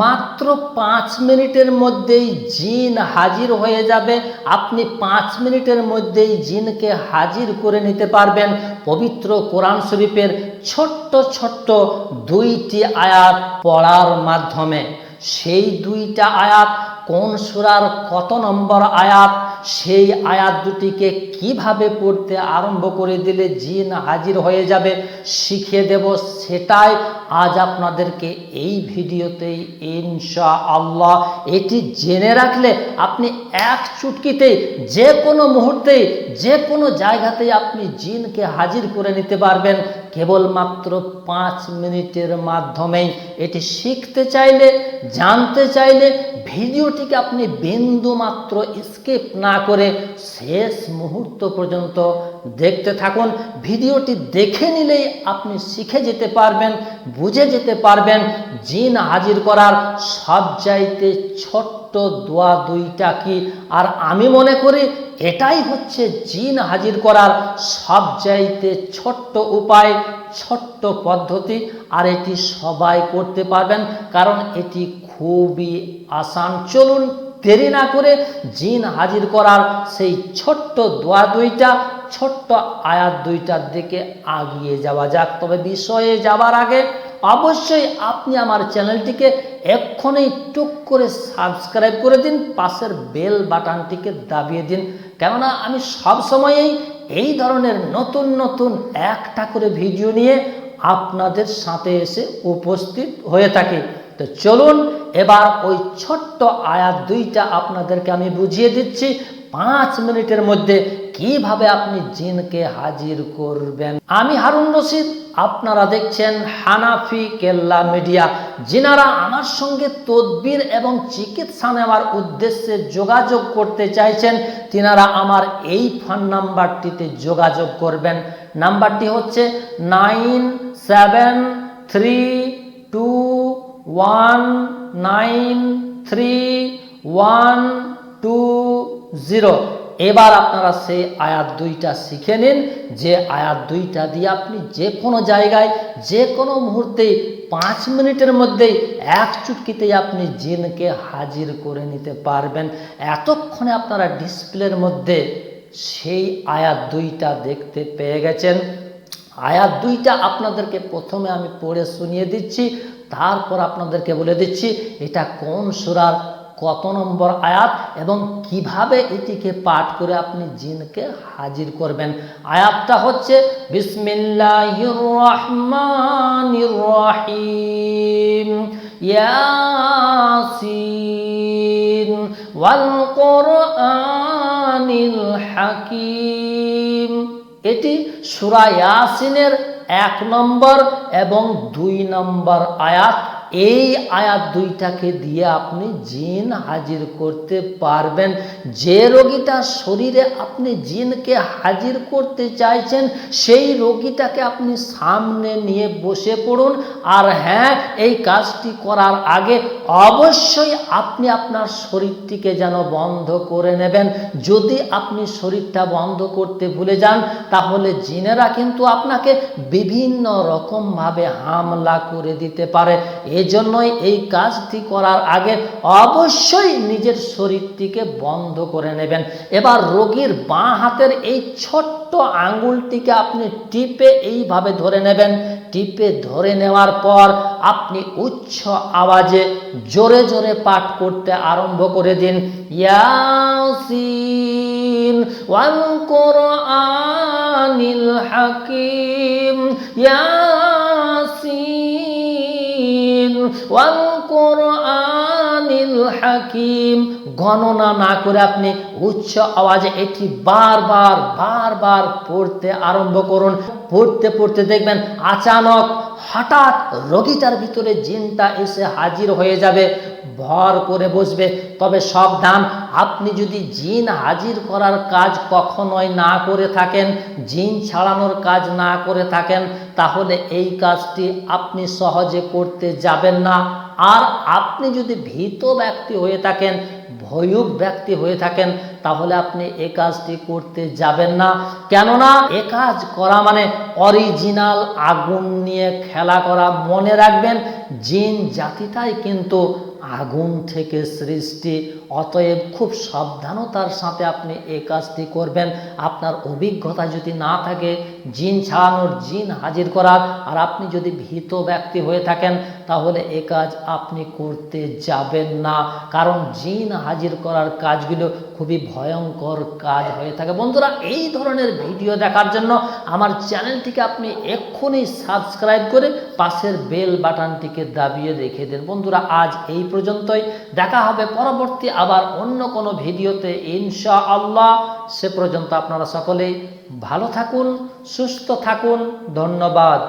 মাত্র পাঁচ মিনিটের মধ্যেই জিন হাজির হয়ে যাবে। আপনি পাঁচ মিনিটের মধ্যেই জিনকে হাজির করে নিতে পারবেন। পবিত্র কোরআন শরীফের ছোট্ট ছোট্ট দুইটি আয়াত পড়ার মাধ্যমে। সেই দুইটা আয়াত কোন সুরার কত নম্বর আয়াত? সেই আয়াত দুটিকে কীভাবে পড়তে আরম্ভ করে দিলে জিন হাজির হয়ে যাবে, শিখিয়ে দেব সেটাই আজ আপনাদেরকে এই ভিডিওতেই ইনশা আল্লাহ এটি জেনে রাখলে আপনি এক চুটকিতেই, যে কোনো মুহূর্তেই, যে কোনো জায়গাতেই আপনি জিনকে হাজির করে নিতে পারবেন। কেবলমাত্র পাঁচ মিনিটের মাধ্যমেই এটি শিখতে চাইলে, জানতে চাইলে ভিডিওটিকে আপনি বিন্দু মাত্র স্কিপ না করে শেষ মুহূর্ত পর্যন্ত দেখতে থাকুন। ভিডিওটি দেখে নিলেই আপনি শিখে যেতে পারবেন, বুঝে যেতে পারবেন। জিন হাজির করার সবচাইতে ছোট্ট দোয়া দুইটা কি? আর আমি মনে করি এটাই হচ্ছে জিন হাজির করার সবচাইতে ছোট্ট উপায়, ছোট্ট পদ্ধতি, আর এটি সবাই করতে পারবেন। কারণ এটি খুবই আসান। চলুন দেরি না করে জিন হাজির করার সেই ছোট্ট দোয়া দুইটা, ছোট্ট আয়াত দুইটার দিকে আগিয়ে যাওয়া যাক। তবে বিষয়ে যাবার আগে অবশ্যই আপনি আমার চ্যানেলটিকে এক্ষণে টুক করে সাবস্ক্রাইব করে দিন, পাশের বেল বাটনটিকে দাবিয়ে দিন। কেননা আমি সব সময়েই এই ধরনের নতুন নতুন একটা করে ভিডিও নিয়ে আপনাদের সাথে এসে উপস্থিত হয়ে থাকি। তো চলুন, এবার ওই ছোট্ট আয়াত দুইটা আপনাদেরকে আমি বুঝিয়ে দিচ্ছি। পাঁচ মিনিটের মধ্যে কীভাবে আপনি জিনকে হাজির করবেন? আমি হারুন রশিদ, আপনারা দেখছেন হানাফি কেল্লা মিডিয়া। যিনারা আমার সঙ্গে তদবির এবং চিকিৎসা নেওয়ার উদ্দেশ্যে যোগাযোগ করতে চাইছেন। তিনারা আমার এই ফোন নাম্বারটিতে যোগাযোগ করবেন। নাম্বারটি হচ্ছে nine seven three two one nine three one two zero. এবার আপনারা সেই আয়াত দুইটা শিখে নিন। যে আয়াত দুইটা দিয়ে আপনি যে কোনো জায়গায় যে কোনো মুহূর্তেই পাঁচ মিনিটের মধ্যেই এক চুটকিতেই আপনি জিনকে হাজির করে নিতে পারবেন। এতক্ষণে আপনারা ডিসপ্লের মধ্যে সেই আয়াত দুইটা দেখতে পেয়ে গেছেন। আয়াত দুইটা আপনাদেরকে প্রথমে আমি পড়ে শুনিয়ে দিচ্ছি, তারপর আপনাদেরকে বলে দিচ্ছি, এটা কোন সুরার কত নম্বর আয়াত এবং কীভাবে এটিকে পাঠ করে আপনি জিনকে হাজির করবেন। আয়াতটা হচ্ছে, বিসমিল্লাহির রহমানির রহিম, ইয়াসিন ওয়াল কোরআনিল হাকিম। এটি সুরা ইয়াসিনের এক নম্বর এবং দুই নম্বর আয়াত। এই আয়াত দুইটাকে দিয়ে আপনি জিন হাজির করতে পারবেন। যে রোগীটা শরীরে আপনি জিনকে হাজির করতে চাইছেন, সেই রোগীটাকে আপনি সামনে নিয়ে বসে পড়ুন। আর হ্যাঁ এই কাজটি করার আগে অবশ্যই আপনি আপনার শরীরটিকে যেন বন্ধ করে নেবেন। যদি আপনি শরীরটা বন্ধ করতে ভুলে যান, তাহলে জিনেরা কিন্তু আপনাকে বিভিন্ন রকমভাবে হামলা করে দিতে পারে। এজন্যই এই কাজটি করার আগে অবশ্যই নিজের শরীরটিকে বন্ধ করে নেবেন। এবার রোগীর বাঁ হাতের এই ছোট্ট আঙ্গুলটিকে আপনি টিপে এইভাবে ধরে নেবেন। টিপে ধরে নেওয়ার পর আপনি উচ্চ আওয়াজে জোরে জোরে পাঠ করতে আরম্ভ করে দিন। ইয়াসিন ওয়াল কোরআনিল হাকিম। ইয়াসিন হাকিম গণনা না করে আপনি উচ্চ আওয়াজে এটি বারবার বারবার পড়তে আরম্ভ করুন। পড়তে পড়তে দেখবেন আচানক হঠাৎ রোগীটার ভিতরে জিনটা এসে হাজির হয়ে যাবে, ভর করে বসবে। তবে সব সাবধান আপনি যদি জিন হাজির করার কাজ কখনোই না করে থাকেন, জিন ছাড়ানোর কাজ না করে থাকেন, তাহলে এই কাজটি আপনি সহজে করতে যাবেন না। আর আপনি যদি ভীত ব্যক্তি হয়ে থাকেন ভয়ুক ব্যক্তি হয়ে থাকেন, তাহলে আপনি এ কাজটি করতে যাবেন না। কেননা এ কাজ করা মানে অরিজিনাল আগুন নিয়ে খেলা করা। মনে রাখবেন, জিন জাতিটাই কিন্তু আগুন থেকে সৃষ্টি। অতএব খুব সাবধানতার সাথে আপনি এই কাজটি করবেন। আপনার অভিজ্ঞতা যদি না থাকে জিন ছাড়ানোর জিন হাজির করার। আর আপনি যদি ভীত ব্যক্তি হয়ে থাকেন, তাহলে এ কাজ আপনি করতে যাবেন না। কারণ জিন হাজির করার কাজগুলো খুবই ভয়ঙ্কর কাজ হয়ে থাকে। বন্ধুরা, এই ধরনের ভিডিও দেখার জন্য আমার চ্যানেলটিকে আপনি এক্ষুনি সাবস্ক্রাইব করে পাশের বেল বাটনটিকে দাবিয়ে রেখে দেন। বন্ধুরা, আজ এই পর্যন্তই। দেখা হবে পরবর্তী আবার অন্য কোনো ভিডিওতে ইনশা আল্লাহ সে পর্যন্ত আপনারা সকলেই ভালো থাকুন সুস্থ থাকুন। ধন্যবাদ।